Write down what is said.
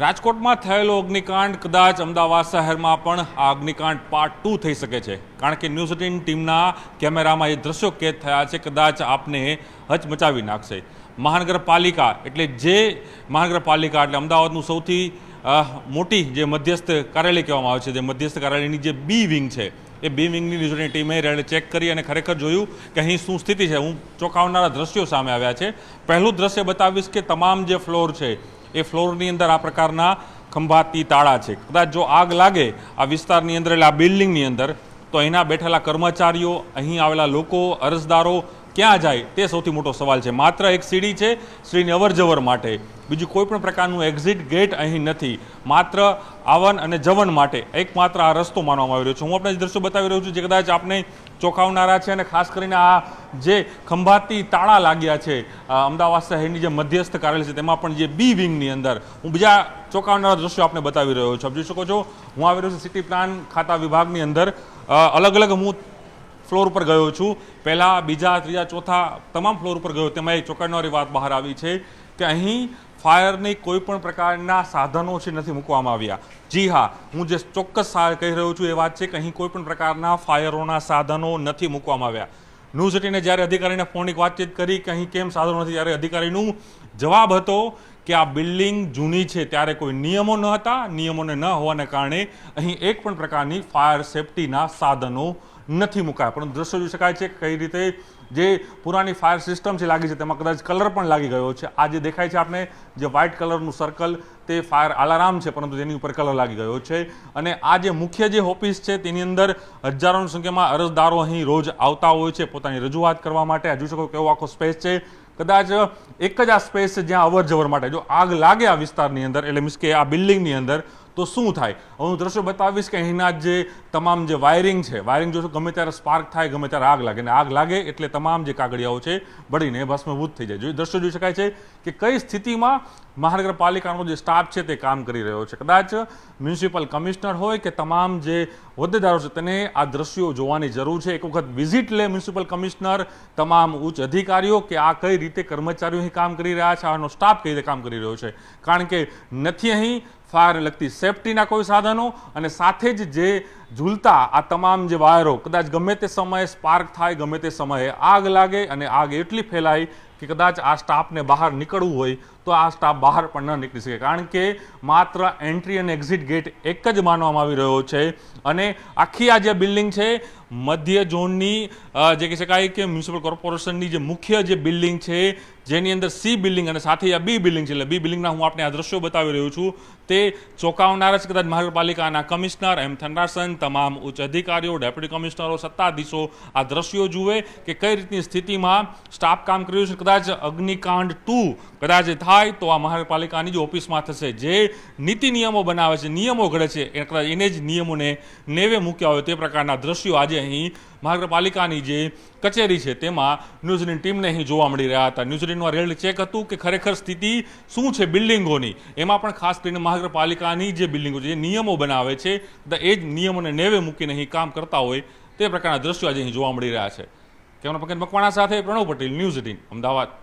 રાજકોટમાં થયેલો અગ્નિકાંડ કદાચ અમદાવાદ શહેરમાં પણ આ અગ્નિકાંડ પાર્ટ ટુ થઈ શકે છે. કારણ કે ન્યૂઝ એટીન ટીમના કેમેરામાં એ દ્રશ્યો કેદ થયા છે. કદાચ આપને હચમચાવી નાખશે. મહાનગરપાલિકા એટલે જે મહાનગરપાલિકા એટલે અમદાવાદનું સૌથી મોટી જે મધ્યસ્થ કાર્યાલય કહેવામાં આવે છે, જે મધ્યસ્થ કાર્યાલયની જે બી વિંગ છે, એ બી વિંગની ન્યૂઝ એટીન ટીમે રેડ ચેક કરી અને ખરેખર જોયું કે અહીં શું સ્થિતિ છે. હું ચોંકાવનારા દ્રશ્યો સામે આવ્યા છે. પહેલું દ્રશ્ય બતાવીશ કે તમામ જે ફ્લોર છે એ ફ્લોરની અંદર આ પ્રકારના ખંભાતી તાળા છે. કદાચ જો આગ લાગે આ વિસ્તારની અંદર એટલે આ બિલ્ડિંગની અંદર, તો અહીંના બેઠેલા કર્મચારીઓ, અહીં આવેલા લોકો, અરજદારો ક્યાં જાય તે સૌથી મોટો સવાલ છે. માત્ર એક સીડી છે સીડીની અવરજવર માટે. બીજું કોઈ પણ પ્રકારનું એક્ઝિટ ગેટ અહીં નથી. માત્ર આવન અને જવન માટે. એકમાત્ર આ રસ્તો માનવામાં આવી રહ્યો છે. હું આપણે દ્રશ્યો બતાવી રહ્યો છું, જે કદાચ આપને ચોંકાવનારા છે અને ખાસ કરીને આ જે ખંભાતી તાળા લાગ્યા છે અમદાવાદ શહેરની જે મધ્યસ્થ કાર્યાલય છે, તેમાં પણ જે બી વિંગની અંદર. હું બીજા ચોંકાવનારા દ્રશ્યો આપને બતાવી રહ્યો છું. આપ જોઈ શકો છો, હું આવી રહ્યો છું સિટી પ્લાન ખાતા વિભાગની અંદર. અલગ અલગ હું ફ્લોર ઉપર ગયો છું. પહેલાં, બીજા, ત્રીજા, ચોથા તમામ ફ્લોર ઉપર ગયો. તેમાં એક ચોંકાવનારી વાત બહાર આવી છે કે અહીં ફાયરની કોઈ પણ પ્રકારના સાધનો છે નથી મૂકવામાં આવ્યા. જી હા, હું જે ચોક્કસ કહી રહ્યો છું એ વાત છે કે અહીં કોઈ પણ પ્રકારના ફાયરોના સાધનો નથી મૂકવામાં આવ્યા. ન્યૂઝ એટીને જ્યારે અધિકારીને ફોનિક વાતચીત કરી કે અહીં કેમ સાધનો નથી, ત્યારે અધિકારીનું જવાબ હતો કે આ બિલ્ડિંગ જૂની છે, ત્યારે કોઈ નિયમો ન હતા. નિયમોને ન હોવાને કારણે અહીં એક પણ પ્રકારની ફાયર સેફટીના સાધનો નથી મુકાયા. પરંતુ દ્રશ્યો જોઈ શકાય છે કઈ રીતે જે પુરાની ફાયર સિસ્ટમ છે લાગી છે, તેમાં કદાચ કલર પણ લાગી ગયો છે. આ જે દેખાય છે આપણે જે વ્હાઇટ કલરનું સર્કલ, તે ફાયર અલાર્મ છે, પરંતુ તેની ઉપર કલર લાગી ગયો છે. અને આ જે મુખ્ય જે ઓફિસ છે, તેની અંદર હજારોની સંખ્યામાં અરજદારો અહીં રોજ આવતા હોય છે પોતાની રજૂઆત કરવા માટે. આ જોઈ શકો કેવો આખો સ્પેસ છે. કદાચ એક જ આ સ્પેસ જ્યાં અવર જવર માટે જો આગ લાગે આ વિસ્તારની અંદર, એટલે મીન્સ કે આ બિલ્ડિંગની અંદર તો શું થાય? હું દ્રશ્યો બતાવીશ કે અહીંના જે તમામ જે વાયરિંગ છે વાયરિંગ જોશો, ગમે ત્યારે સ્પાર્ક થાય, ગમે ત્યારે આગ લાગે. અને આગ લાગે એટલે તમામ જે કાગળિયાઓ છે, બળીને ભસ્મભૂત થઈ જાય. જો દ્રશ્યો જોઈ શકાય છે કે કઈ સ્થિતિમાં મહાનગરપાલિકાનો જે સ્ટાફ છે તે કામ કરી રહ્યો છે. કદાચ મ્યુનિસિપલ કમિશનર હોય કે તમામ જે હોદ્દેદારો છે, તેને આ દ્રશ્યો જોવાની જરૂર છે. એક વખત વિઝિટ લે મ્યુનિસિપલ કમિશનર તમામ ઉચ્ચ અધિકારીઓ કે આ કઈ રીતે કર્મચારીઓ અહીં કામ કરી રહ્યા છે, આનો સ્ટાફ કઈ રીતે કામ કરી રહ્યો છે. કારણ કે નથી અહીં ફાયર લગતી સેફટીના કોઈ સાધનો અને સાથે જ જે ઝૂલતા આ તમામ જે વાયરો, કદાચ ગમે તે સમયે સ્પાર્ક થાય, ગમે તે સમયે આગ લાગે અને આગ એટલી ફેલાય કે કદાચ આ સ્ટાફને બહાર નીકળવું હોય તો આ સ્ટાફ બહાર પણ ન નીકળી શકે. કારણ કે માત્ર એન્ટ્રી અને એક્ઝિટ ગેટ એક જ માનવામાં આવી રહ્યો છે. અને આખી આ જે બિલ્ડિંગ છે, મધ્ય ઝોનની જે કહી શકાય કે મ્યુનિસિપલ કોર્પોરેશનની જે મુખ્ય જે બિલ્ડિંગ છે, જેની અંદર સી બિલ્ડિંગ અને સાથે આ બી બિલ્ડિંગ છે. એટલે બી બિલ્ડિંગના હું આપણે આ દ્રશ્યો બતાવી રહ્યો છું. તે ચોંકાવનાર જ કદાચ મહાનગરપાલિકાના કમિશનર એમ થનરાસન તમામ ઉચ્ચ અધિકારીઓ, ડેપ્યુટી કમિશનરો, સત્તાધીશો આ દ્રશ્યો જુએ કે કઈ રીતની સ્થિતિમાં સ્ટાફ કામ કર્યું છે. કદાચ અગ્નિકાંડ ટુ કદાચ થાય તો આ મહાનગરપાલિકાની જે ઓફિસમાં થશે. જે નીતિ નિયમો બનાવે છે, નિયમો ઘડે છે એ કદાચ એને જ નિયમોને નેવે મૂક્યા હોય તે પ્રકારના દ્રશ્યો આજે અહીં મહાનગરપાલિકાની જે કચેરી છે તેમાં ન્યૂઝીલેન્ડ ટીમને અહીં જોવા મળી રહ્યા હતા. ન્યૂઝીલેન્ડનું રેલ ચેક હતું કે ખરેખર સ્થિતિ શું છે બિલ્ડિંગોની? એમાં પણ ખાસ કરીને મહાનગરપાલિકાની જે બિલ્ડિંગો જે નિયમો બનાવે છે એ જ નિયમોને નેવે મૂકીને અહીં કામ કરતા હોય તે પ્રકારના દ્રશ્યો આજે અહીં જોવા મળી રહ્યા છે. કેમેરા પંકજ મકવાણા સાથે પ્રણવ પટેલ, ન્યૂઝ એટીન, અમદાવાદ.